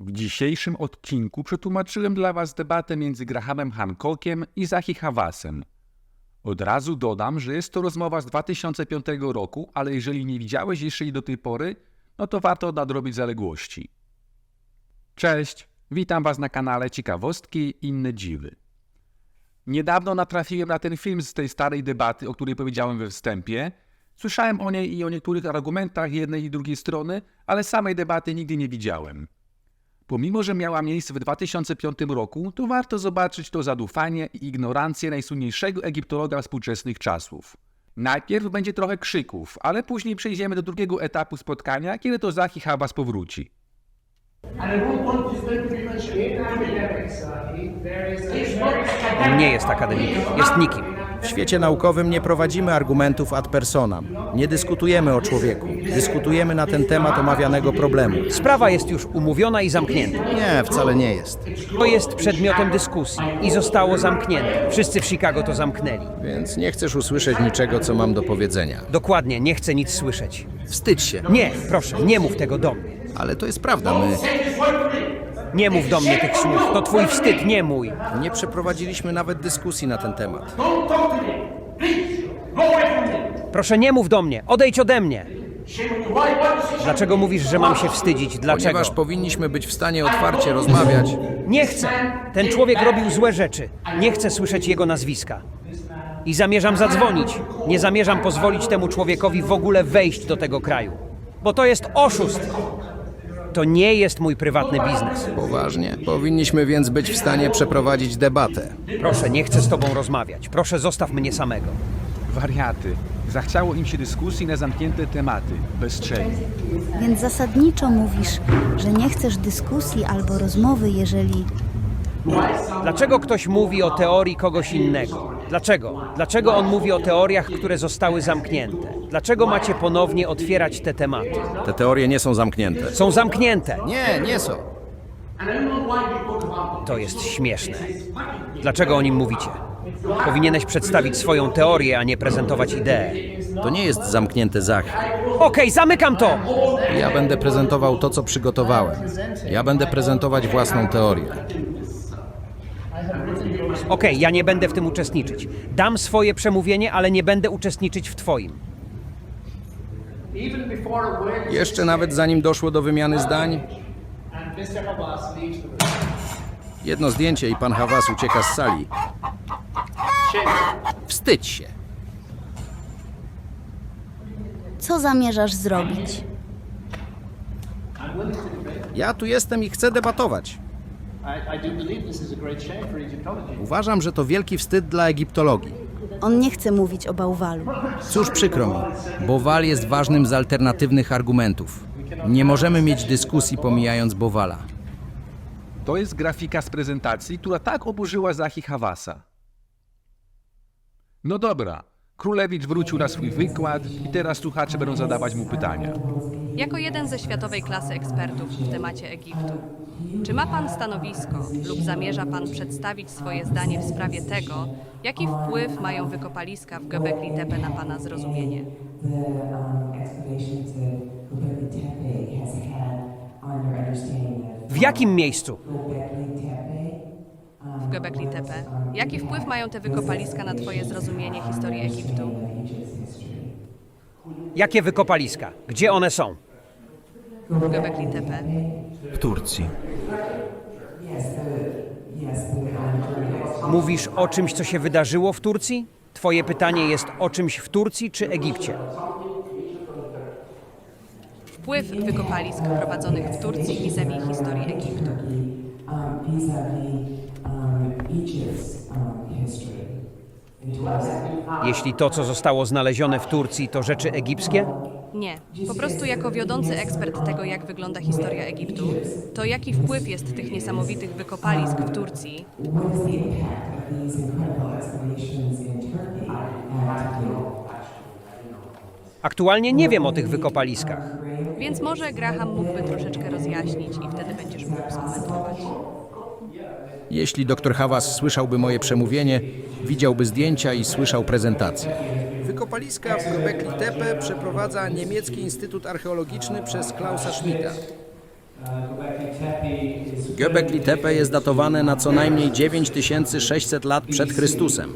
W dzisiejszym odcinku przetłumaczyłem dla Was debatę między Grahamem Hancockiem i Zahi Hawasem. Od razu dodam, że jest to rozmowa z 2005 roku, ale jeżeli nie widziałeś jeszcze jej do tej pory, no to warto nadrobić zaległości. Cześć, witam Was na kanale Ciekawostki i inne dziwy. Niedawno natrafiłem na ten film z tej starej debaty, o której powiedziałem we wstępie. Słyszałem o niej i o niektórych argumentach jednej i drugiej strony, ale samej debaty nigdy nie widziałem. Pomimo, że miała miejsce w 2005 roku, to warto zobaczyć to zadufanie i ignorancję najsłynniejszego egiptologa współczesnych czasów. Najpierw będzie trochę krzyków, ale później przejdziemy do drugiego etapu spotkania, kiedy to Zahi Habas powróci. Nie jest akademikiem, jest nikim. W świecie naukowym nie prowadzimy argumentów ad personam. Nie dyskutujemy o człowieku. Dyskutujemy na ten temat omawianego problemu. Sprawa jest już umówiona i zamknięta. Nie, wcale nie jest. To jest przedmiotem dyskusji i zostało zamknięte. Wszyscy w Chicago to zamknęli. Więc nie chcesz usłyszeć niczego, co mam do powiedzenia. Dokładnie, nie chcę nic słyszeć. Wstydź się. Nie, proszę, nie mów tego do mnie. Ale to jest prawda. My Nie mów do mnie tych słów. To twój wstyd, nie mój. nie przeprowadziliśmy nawet dyskusji na ten temat. Proszę, nie mów do mnie. Odejdź ode mnie. Dlaczego mówisz, że mam się wstydzić? Dlaczego? Ponieważ powinniśmy być w stanie otwarcie rozmawiać. Nie chcę. Ten człowiek robił złe rzeczy. Nie chcę słyszeć jego nazwiska. I zamierzam zadzwonić. Nie zamierzam pozwolić temu człowiekowi w ogóle wejść do tego kraju. Bo to jest oszust. To nie jest mój prywatny biznes. Poważnie. Powinniśmy więc być w stanie przeprowadzić debatę. Proszę, nie chcę z tobą rozmawiać. Proszę, zostaw mnie samego. Wariaty. Zachciało im się dyskusji na zamknięte tematy, bezczelnie. Więc zasadniczo mówisz, że nie chcesz dyskusji albo rozmowy, jeżeli Dlaczego ktoś mówi o teorii kogoś innego? Dlaczego? Dlaczego on mówi o teoriach, które zostały zamknięte? Dlaczego macie ponownie otwierać te tematy? Te teorie nie są zamknięte. Są zamknięte. Nie, nie są. To jest śmieszne. Dlaczego o nim mówicie? Powinieneś przedstawić swoją teorię, a nie prezentować ideę. To nie jest zamknięte zach. Okej, zamykam to! Ja będę prezentował to, co przygotowałem. Ja będę prezentować własną teorię. Okej, ja nie będę w tym uczestniczyć. Dam swoje przemówienie, ale nie będę uczestniczyć w twoim. Jeszcze nawet zanim doszło do wymiany zdań, jedno zdjęcie i pan Hawas ucieka z sali. Wstydź się. co zamierzasz zrobić? Ja tu jestem i chcę debatować. Uważam, że to wielki wstyd dla egiptologii. On nie chce mówić o bałwalu. Cóż przykro mi, Bowal jest ważnym z alternatywnych argumentów. Nie możemy mieć dyskusji pomijając Bowala. To jest grafika z prezentacji, która tak oburzyła Zahi Hawasa. No dobra, Królewicz wrócił na swój wykład i teraz słuchacze będą zadawać mu pytania. Jako jeden ze światowej klasy ekspertów w temacie Egiptu, czy ma Pan stanowisko lub zamierza Pan przedstawić swoje zdanie w sprawie tego, jaki wpływ mają wykopaliska w Göbekli Tepe na Pana zrozumienie? um, W jakim miejscu? W Göbekli Tepe, jaki wpływ mają te wykopaliska na Twoje zrozumienie historii Egiptu? Jakie wykopaliska? Gdzie one są? W Turcji. Mówisz o czymś, co się wydarzyło w Turcji? Twoje pytanie jest o czymś w Turcji czy Egipcie? wpływ wykopalisk prowadzonych w Turcji vis-a-vis historii Egiptu. Jeśli to, co zostało znalezione w Turcji, to rzeczy egipskie? Nie. Po prostu jako wiodący ekspert tego, jak wygląda historia Egiptu, to jaki wpływ jest tych niesamowitych wykopalisk w Turcji? Aktualnie nie wiem o tych wykopaliskach. Więc może Graham mógłby troszeczkę rozjaśnić i wtedy będziesz mógł skomentować. Jeśli dr Hawas słyszałby moje przemówienie, widziałby zdjęcia i słyszał prezentację. Wykopaliska w Göbekli Tepe przeprowadza Niemiecki Instytut Archeologiczny przez Klausa Schmidta. Göbekli Tepe jest datowane na co najmniej 9600 lat przed Chrystusem.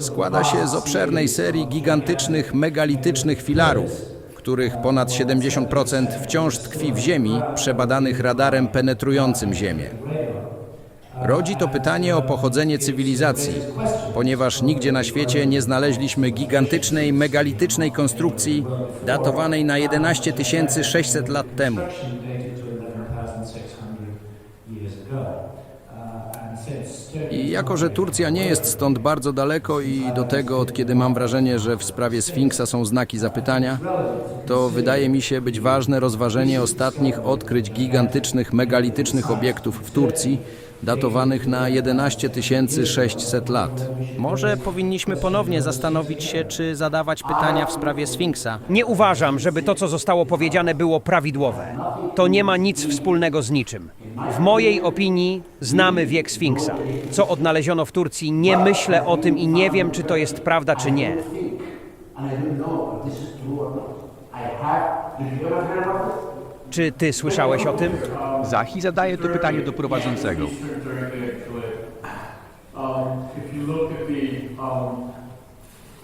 Składa się z obszernej serii gigantycznych, megalitycznych filarów, których ponad 70% wciąż tkwi w ziemi, przebadanych radarem penetrującym Ziemię. Rodzi to pytanie o pochodzenie cywilizacji, ponieważ nigdzie na świecie nie znaleźliśmy gigantycznej, megalitycznej konstrukcji datowanej na 11 600 lat temu. I jako, że Turcja nie jest stąd bardzo daleko i do tego, od kiedy mam wrażenie, że w sprawie Sfinksa są znaki zapytania, to wydaje mi się być ważne rozważenie ostatnich odkryć gigantycznych, megalitycznych obiektów w Turcji, datowanych na 11 600 lat. Może powinniśmy ponownie zastanowić się, czy zadawać pytania w sprawie Sfinksa. Nie uważam, żeby to, co zostało powiedziane, było prawidłowe. To nie ma nic wspólnego z niczym. W mojej opinii znamy wiek Sfinksa. Co odnaleziono w Turcji, nie myślę o tym i nie wiem, czy to jest prawda, czy nie. Czy ty słyszałeś o tym? Zachi zadaje to pytanie do prowadzącego.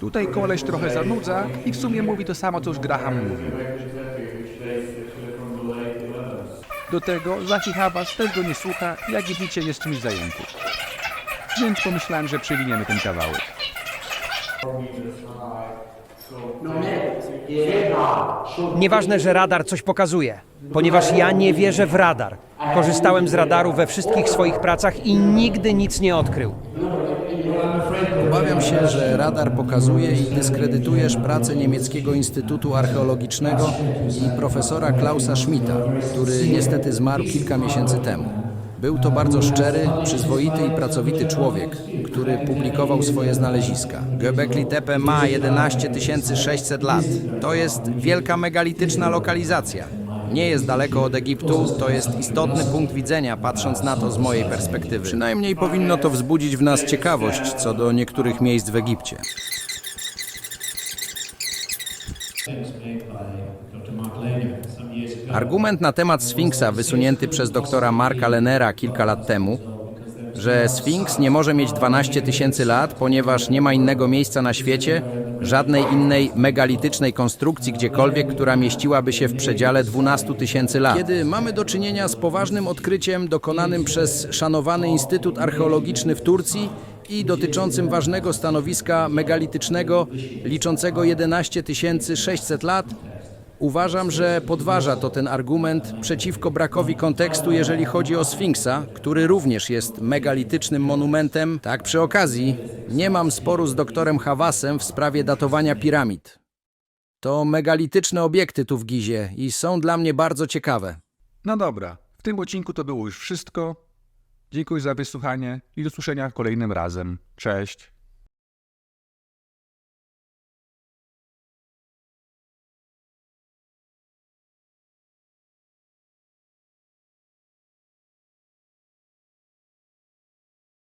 Tutaj koleś trochę zanudza i w sumie mówi to samo, co już Graham mówił. Do tego Zachi Hawass też go nie słucha, jak widzicie jest czymś zajęty. Więc pomyślałem, że przewiniemy ten kawałek. Nieważne, że radar coś pokazuje, ponieważ ja nie wierzę w radar. Korzystałem z radaru we wszystkich swoich pracach i nigdy nic nie odkrył. Obawiam się, że radar pokazuje i dyskredytujesz pracę niemieckiego Instytutu Archeologicznego i profesora Klausa Schmidta, który niestety zmarł kilka miesięcy temu. Był to bardzo szczery, przyzwoity i pracowity człowiek, który publikował swoje znaleziska. Göbekli Tepe ma 11 600 lat. To jest wielka megalityczna lokalizacja. Nie jest daleko od Egiptu, to jest istotny punkt widzenia, patrząc na to z mojej perspektywy. Przynajmniej powinno to wzbudzić w nas ciekawość co do niektórych miejsc w Egipcie. Argument na temat Sfinksa wysunięty przez doktora Marka Lenera kilka lat temu, że Sfinks nie może mieć 12 tysięcy lat, ponieważ nie ma innego miejsca na świecie, żadnej innej megalitycznej konstrukcji gdziekolwiek, która mieściłaby się w przedziale 12 tysięcy lat. Kiedy mamy do czynienia z poważnym odkryciem dokonanym przez szanowany Instytut Archeologiczny w Turcji i dotyczącym ważnego stanowiska megalitycznego liczącego 11 600 lat, Uważam, że podważa to ten argument przeciwko brakowi kontekstu, jeżeli chodzi o Sfinksa, który również jest megalitycznym monumentem. Tak przy okazji, nie mam sporu z doktorem Hawasem w sprawie datowania piramid. To megalityczne obiekty tu w Gizie i są dla mnie bardzo ciekawe. No dobra, w tym odcinku to było już wszystko. Dziękuję za wysłuchanie i do słyszenia kolejnym razem. Cześć.